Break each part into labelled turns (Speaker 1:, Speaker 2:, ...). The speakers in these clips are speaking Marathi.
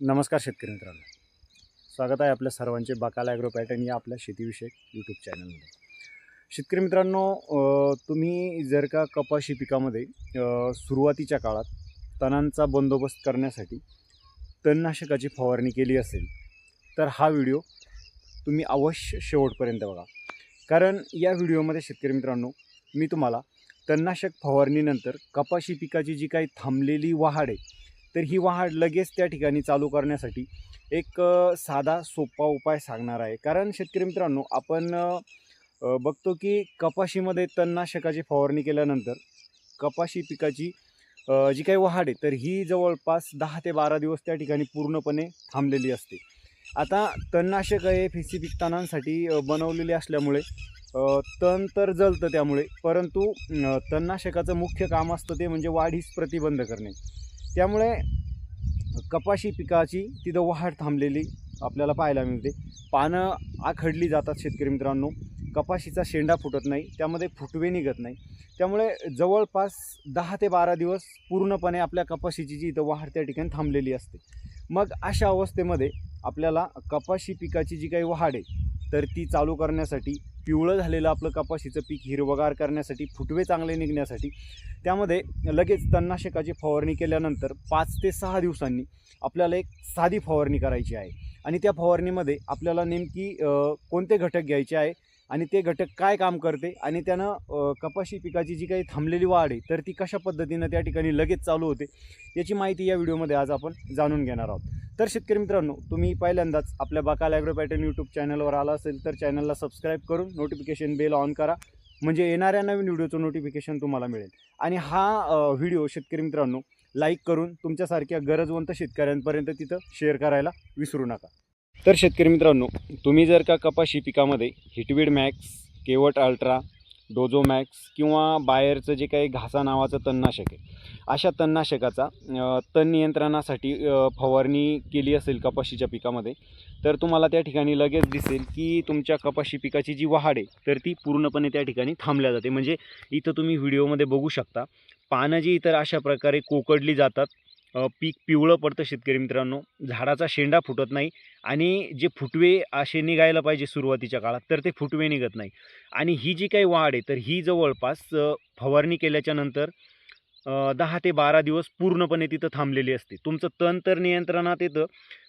Speaker 1: नमस्कार शेतकरी मित्रांनो. स्वागत आहे आपल्या सर्वांचे बाकाल ॲग्रो पॅटर्न या आपल्या शेतीविषयक यूट्यूब चॅनलमध्ये शेतकरी मित्रांनो तुम्ही जर का कपाशी पिकामध्ये सुरुवातीच्या काळात तणांचा बंदोबस्त करण्यासाठी तणनाशकाची फवारणी केली असेल तर हा व्हिडिओ तुम्ही अवश्य शेवटपर्यंत बघा. कारण या व्हिडिओमध्ये शेतकरी मित्रांनो मी तुम्हाला तणनाशक फवारणीनंतर कपाशी पिकाची जी काही थांबलेली वहाड आहे तर ही वहाड लगेच त्या ठिकाणी चालू करण्यासाठी एक साधा सोपा उपाय सांगणार आहे. कारण शेतकरी मित्रांनो आपण बघतो की कपाशीमध्ये तणनाशकाची फवारणी केल्यानंतर कपाशी पिकाची जी काही वहाड आहे तर ही जवळपास दहा ते बारा दिवस त्या ठिकाणी पूर्णपणे थांबलेली असते. आता तणनाशक हे फिसी तणांसाठी बनवलेले असल्यामुळे तण तर जळतं त्यामुळे परंतु तणनाशकाचं मुख्य काम असतं ते म्हणजे वाढीस प्रतिबंध करणे. त्यामुळे कपाशी पिकाची तिथं वाढ थांबलेली आपल्याला पाहायला मिळते. पानं आखडली जातात शेतकरी मित्रांनो. कपाशीचा शेंडा फुटत नाही त्यामध्ये फुटवे निघत नाही. त्यामुळे जवळपास दहा ते बारा दिवस पूर्णपणे आपल्या कपाशीची जी इथं वाढ त्या ठिकाणी थांबलेली असते. मग अशा अवस्थेमध्ये आपल्याला कपाशी पिकाची जी काही वाढ आहे तर ती चालू करण्यासाठी पिवळं झालेलं आपलं कपाशीचं पीक हिरवगार करण्यासाठी फुटवे चांगले निघण्यासाठी त्यामध्ये लगेच तणनाशकाची फवारणी केल्यानंतर पाच ते सहा दिवसांनी आपल्याला एक साधी फवारणी करायची आहे. आणि त्या फवारणीमध्ये आपल्याला नेमकी कोणते घटक घ्यायचे आहे आणि ते घटक काय काम करते आणि त्यानं कपाशी पिकाची जी काही थांबलेली वाढ आहे तर ती कशा पद्धतीनं त्या ठिकाणी लगेच चालू होते याची माहिती या व्हिडिओमध्ये आज आपण जाणून घेणार आहोत. तर शेतकरी मित्रांनो तुम्ही पहिल्यांदाच आपल्या बाकाल ॲग्रो पॅटर्न यूट्यूब चॅनलवर आला असेल तर चॅनलला सबस्क्राईब करून नोटिफिकेशन बेल ऑन करा. म्हणजे येणाऱ्या नवीन व्हिडिओचं नोटिफिकेशन तुम्हाला मिळेल. आणि हा व्हिडिओ शेतकरी मित्रांनो लाईक करून तुमच्यासारख्या गरजवंत शेतकऱ्यांपर्यंत तिथं शेअर करायला विसरू नका. तर शेतकरी मित्रांनो तुम्ही जर का कपाशी पिकामध्ये हिटवीड मॅक्स केवट अल्ट्रा डोझोमॅक्स किंवा बाहेरचं जे काही घासा नावाचं तणनाशक आहे अशा तणनाशकाचा तण नियंत्रणासाठी फवारणी केली असेल कपाशीच्या पिकामध्ये तर तुम्हाला त्या ठिकाणी लगेच दिसेल की तुमच्या कपाशी पिकाची जी वाढ आहे तर ती पूर्णपणे त्या ठिकाणी थांबल्या जाते. म्हणजे इथं तुम्ही व्हिडिओमध्ये बघू शकता पानं जी इतर अशा प्रकारे कोकडली जातात पीक पिवळं पडतं शेतकरी मित्रांनो. झाडाचा शेंडा फुटत नाही आणि जे फुटवे असे निघायला पाहिजे सुरुवातीच्या काळात तर ते फुटवे निघत नाही. आणि ही जी काही वाढ आहे तर ही जवळपास फवारणी केल्याच्यानंतर दहा ते बारा दिवस पूर्णपणे तिथं थांबलेली असते. तुमचं तण तर नियंत्रणात येतं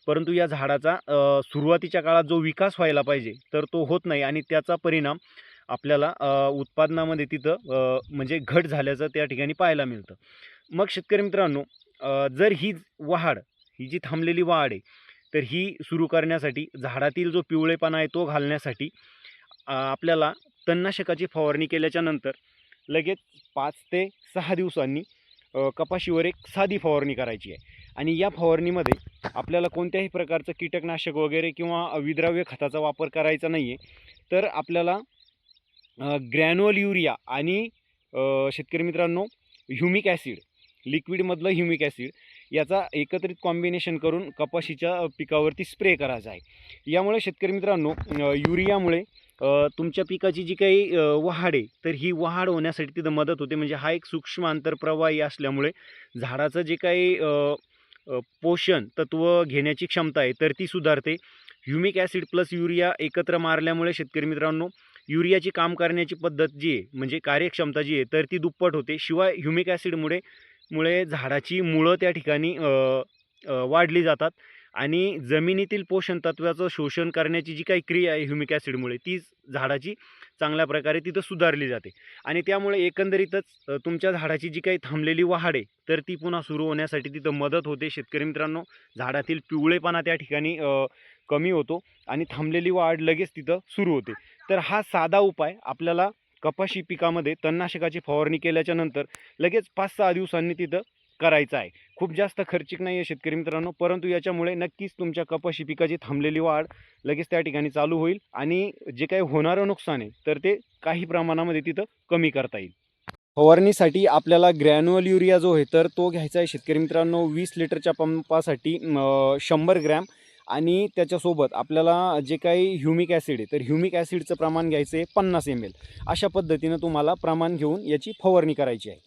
Speaker 1: परंतु या झाडाचा सुरुवातीच्या काळात जो विकास व्हायला पाहिजे तर तो होत नाही आणि त्याचा परिणाम आपल्याला उत्पादनामध्ये तिथं म्हणजे घट झाल्याचं त्या ठिकाणी पाहायला मिळतं. मग शेतकरी मित्रांनो जर ही वाढ ही जी थांबलेली वाढ आहे तर ही सुरू करण्यासाठी झाडातील जो पिवळेपणा आहे तो घालण्यासाठी आपल्याला तणनाशकाची फवारणी केल्याच्यानंतर लगेच पाच ते सहा दिवसांनी कपाशीवर एक साधी फवारणी करायची आहे. आणि या फवारणीमध्ये आपल्याला कोणत्याही प्रकारचं कीटकनाशक वगैरे किंवा विद्राव्य खताचा वापर करायचा नाही आहे तर आपल्याला ग्रॅन्युअल युरिया आणि शेतकरी मित्रांनो ह्युमिक ॲसिड लिक्विडमधलं ह्युमिक ॲसिड याचा एकत्रित कॉम्बिनेशन करून कपाशीच्या पिकावरती स्प्रे करायचा आहे यामुळे शेतकरी मित्रांनो युरियामुळे तुमच्या पिकाची जी काही वहाड आहे तर ही वहाड होण्यासाठी तिथं मदत होते. म्हणजे हा एक सूक्ष्म आंतरप्रवाही असल्यामुळे झाडाचं जे काही पोषण तत्व घेण्याची क्षमता आहे तर ती सुधारते. ह्युमिक ॲसिड प्लस युरिया एकत्र मारल्यामुळे शेतकरी मित्रांनो युरियाची काम करण्याची पद्धत जी आहे म्हणजे कार्यक्षमता जी आहे तर ती दुप्पट होते. शिवाय ह्युमिक ॲसिडमुळे मुळे झाडाची मुळं त्या ठिकाणी वाढली जातात. आणि जमिनीतील पोषण तत्वाचं शोषण करण्याची जी काही क्रिया आहे ह्युमिक ॲसिडमुळे ती झाडाची चांगल्या प्रकारे तिथं सुधारली जाते. आणि त्यामुळे एकंदरीतच तुमच्या झाडाची जी काही थांबलेली वाढ आहे तर ती पुन्हा सुरू होण्यासाठी तिथं मदत होते. शेतकरी मित्रांनो झाडातील पिवळेपणा त्या ठिकाणी कमी होतो आणि थांबलेली वाढ लगेच तिथं सुरू होते. तर हा साधा उपाय आपल्याला कपाशी पिकामध्ये तणनाशकाची फवारणी केल्याच्यानंतर लगेच पाच सहा दिवसांनी तिथं करायचं आहे. खूप जास्त खर्चिक नाही आहे शेतकरी मित्रांनो परंतु याच्यामुळे नक्कीच तुमच्या कपाशी पिकाची थांबलेली वाढ लगेच त्या ठिकाणी चालू होईल आणि जे काही होणारं नुकसान आहे तर ते काही प्रमाणामध्ये तिथं कमी करता येईल. फवारणीसाठी आपल्याला ग्रॅन्युअल युरिया जो आहे तर तो घ्यायचा आहे शेतकरी मित्रांनो वीस लिटरच्या पंपासाठी शंभर ग्रॅम. आणि त्याच्यासोबत आपल्याला जे काही ह्युमिक ॲसिड आहे तर ह्युमिक ॲसिडचं प्रमाण घ्यायचं आहे पन्नास एम एल अशा पद्धतीनं तुम्हाला प्रमाण घेऊन याची फवारणी करायची आहे.